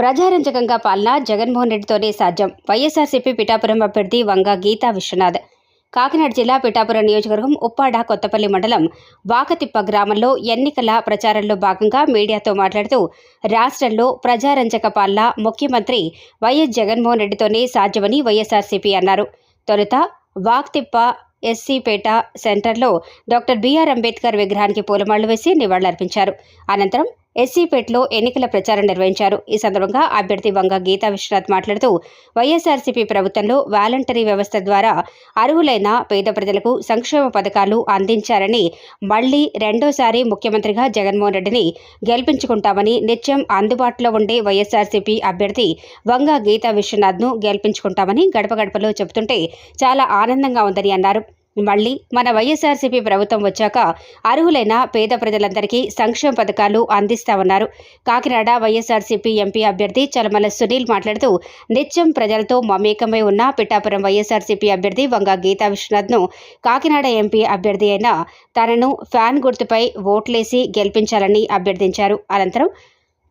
ప్రజారంజకంగా పాలన జగన్మోహన్ రెడ్డితోనే సాధ్యం. వైఎస్ఆర్సీపీ పిఠాపురం అభ్యర్థి వంగ గీతా విశ్వనాథ్. కాకినాడ జిల్లా పిఠాపురం నియోజకవర్గం ఉప్పాడ కొత్తపల్లి మండలం వాకతిప్ప గ్రామంలో ఎన్నికల ప్రచారంలో భాగంగా మీడియాతో మాట్లాడుతూ రాష్ట్రంలో ప్రజారంజక పాలన ముఖ్యమంత్రి వైఎస్ జగన్మోహన్ రెడ్డితోనే సాధ్యమని వైఎస్ఆర్సీపీ అన్నారు. తొలుత వాక్తిప్ప ఎస్సీపేట సెంటర్లో డాక్టర్ బిఆర్ అంబేద్కర్ విగ్రహానికి పూలమాళ్ళు వేసి నివాళులర్పించారు. అనంతరం ఎస్సీపేటలో ఎన్నికల ప్రచారం నిర్వహించారు. ఈ సందర్భంగా అభ్యర్థి వంగ గీతా విశ్వనాథ్ మాట్లాడుతూ వైఎస్ఆర్సీపీ ప్రభుత్వంలో వాలంటరీ వ్యవస్థ ద్వారా అర్హులైన పేద ప్రజలకు సంక్షేమ పథకాలు అందించారని మళ్ళీ రెండోసారి ముఖ్యమంత్రిగా జగన్మోహన్ రెడ్డిని గెలిపించుకుంటామని నిత్యం అందుబాటులో ఉండే వైఎస్ఆర్సీపీ అభ్యర్థి వంగ గీతా విశ్వనాథ్ను గెలిపించుకుంటామని గడప గడపలో చెబుతుంటే చాలా ఆనందంగా ఉందని అన్నారు. మళ్ళీ మన వైఎస్ఆర్సీపీ ప్రభుత్వం వచ్చాక అర్హులైన పేద ప్రజలందరికీ సంక్షేమ పథకాలు అందిస్తామన్నారు. కాకినాడ వైఎస్ఆర్సీపీ ఎంపీ అభ్యర్థి చలమల సునీల్ మాట్లాడుతూ నిత్యం ప్రజలతో మమేకమై ఉన్న పిఠాపురం వైఎస్ఆర్సీపీ అభ్యర్థి వంగ గీతా విశ్వనాథ్ను కాకినాడ ఎంపీ అభ్యర్థి అయిన తనను ఫ్యాన్ గుర్తుపై ఓట్లేసి గెలిపించాలని అభ్యర్థించారు. అనంతరం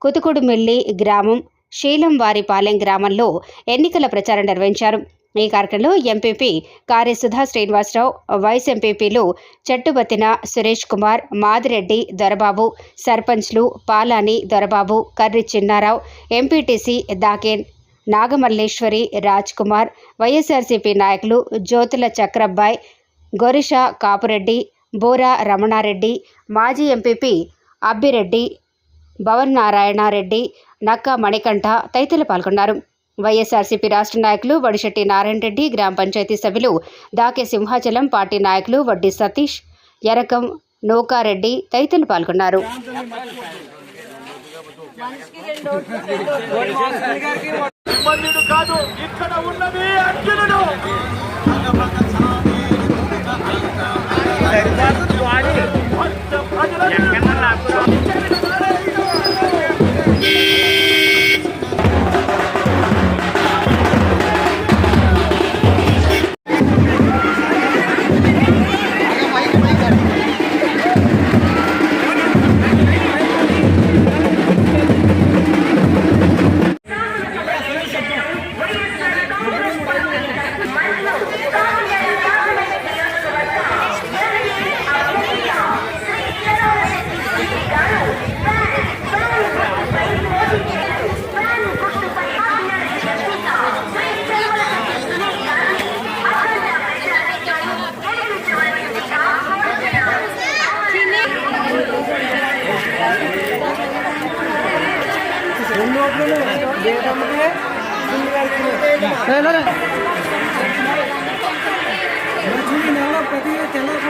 కుతుకుడుమిల్లి గ్రామం శీలంవారిపాలెం గ్రామంలో ఎన్నికల ప్రచారం నిర్వహించారు. ఈ కార్యక్రమంలో ఎంపీపీ కార్యసుధా శ్రీనివాసరావు వైస్ ఎంపీపీలు చెట్టుబతిన సురేష్ కుమార్ మాదిరెడ్డి దొరబాబు సర్పంచ్లు పాలాని దొరబాబు కర్రి చిన్నారావు ఎంపీటీసీ దాకేన్ నాగమల్లేశ్వరి రాజ్ కుమార్ వైఎస్ఆర్సీపీ నాయకులు జ్యోతుల చక్రబ్బాయ్ గొరిష కాపురెడ్డి బోరా రమణారెడ్డి మాజీ ఎంపీపీ అబ్బిరెడ్డి భవన్ నారాయణారెడ్డి నక్క మణికంఠ తదితరులు పాల్గొన్నారు. వైఎస్ఆర్సీపీ రాష్ట్ర నాయకులు వడిశెట్టి నారాయణ రెడ్డి గ్రామ పంచాయతీ సభ్యులు దాకే సింహాచలం పార్టీ నాయకులు వడ్డీ సతీష్ ఎరకం నౌకారెడ్డి తదితరులు పాల్గొన్నారు. ఇబ్బందుడు కాదు. ఇక్కడ ఉన్నది ప్రతి తెల్లకుండా